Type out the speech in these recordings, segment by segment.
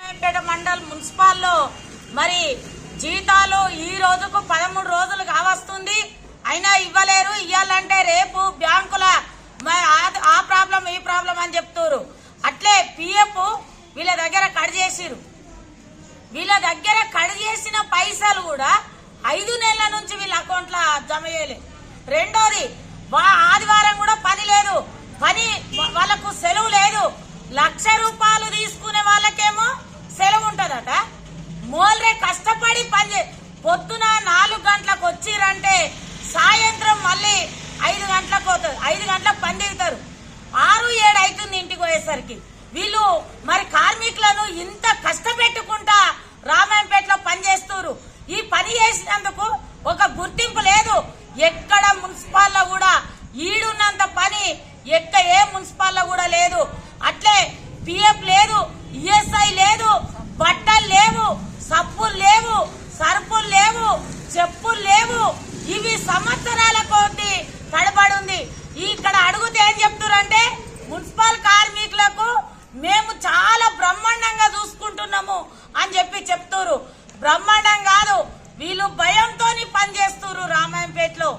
మీరు మండల్ మున్సిపాల్లో మరి జీతాలు ఈ రోజుకు పదమూడు రోజులు కావస్తుంది. అయినా ఇవ్వలేరు. ఇవ్వాలంటే రేపు బ్యాంకుల ఆ ప్రాబ్లం ఈ ప్రాబ్లం అని చెప్తారు అట్లే పిఎఫ్ వీళ్ళ దగ్గర కట్ చేసిరు వీళ్ళ దగ్గర కట్ చేసిన పైసలు కూడా ఐదు నెలల నుంచి వీళ్ళ అకౌంట్లో జమ చేయలేదు రెండోది ఆదివారం కూడా పని లేదు. పని వాళ్ళకు సెలవు లేదు. లక్ష రూపాయలు తీసుకునే వాళ్ళకేమో సెలవు ఉంటుందట. మోల్రే కష్టపడి పని చే- పొద్దున నాలుగు గంటలకు వచ్చిరంటే సాయంత్రం మళ్ళీ ఐదు గంటలకు పోతుంది ఐదు గంటలకు పని దిగుతారు ఆరు ఏడు అవుతుంది ఇంటికి పోయేసరికి. వీళ్ళు మరి కార్మికులను ఇంత కష్టపెట్టుకుంటా రామాయంపేటలో పని చేస్తున్నారు ఈ పని చేసినందుకు ఒక గుర్తింపు లేదు. ఎక్కడ మున్సిపాల్లో కూడా ఈడున్నంత పని ఎక్క ఏ మున్సిపాల్లో కూడా లేదు. అట్లే పిఎఫ్ లేదు ఈఎస్ఐ లేదు బట్టలు లేవు సప్పులు లేవు సరుపులు లేవు చెప్పులు లేవు. ఇవి సంవత్సరాల కొద్ది తడబడుంది ఇక్కడ అడుగుతే ఏం చెప్తున్నారంటే మున్సిపల్ కార్మికులకు మేము చాలా బ్రహ్మాండంగా చూసుకుంటున్నాము అని చెప్పి చెప్తున్నారు. బ్రహ్మాండం కాదు వీళ్ళు భయంతో పనిచేస్తున్నారు రామాయంపేటలో.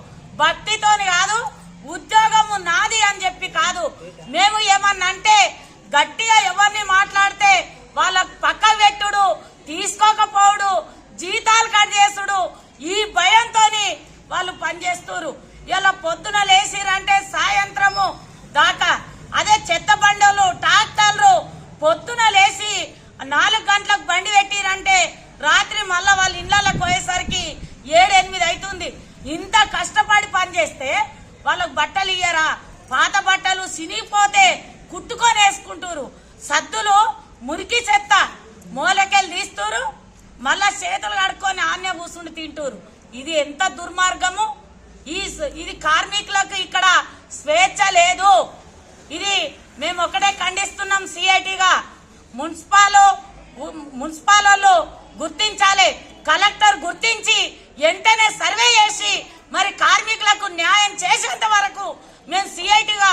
భక్తితోని కాదు ఉద్యోగము నాది అని చెప్పి కాదు. మేము ఏమన్నా అంటే గట్టిగా ఎవరిని మాట్లాడితే వాళ్ళ పక్క పెట్టుడు తీసుకోకపోవడు జీతాలు కట్ చేసుడు ఈ భయంతో వాళ్ళు పనిచేస్తున్నారు ఇలా పొద్దున లేచిరంటే సాయంత్రము దాకా అదే చెత్త బండలు ట్రాక్టర్లు పొద్దున లేచి నాలుగు గంటలకు బండి పెట్టిరంటే రాత్రి మళ్ళా వాళ్ళ ఇళ్ళకి పోయేసరికి ఏడు ఎనిమిది అవుతుంది ఇంత కష్టపడి పని చేస్తే వాళ్ళకు బట్టలు ఇయ్యరా? పాత బట్టలు సినిగిపోతే కుట్టుకొని వేసుకుంటారు సద్దులు మురికి చెత్త మూలకెళ్ళి తీస్తురు. మళ్ళా చేతులు కడుక్కొని ఆన్య కూర్చుండి తింటురు. ఇది ఎంత దుర్మార్గము? ఈ ఇది కార్మికులకు ఇక్కడ స్వేచ్ఛ లేదు. ఇది మేము ఒకటే ఖండిస్తున్నాం సిఐటిగా. మున్సిపాల్ మున్సిపాల్ వాళ్ళు గుర్తించాలి. కలెక్టర్ గుర్తించి వెంటనే సర్వే చేసి మరి కార్మికులకు న్యాయం చేసేంత వరకు మేము సిఐటిగా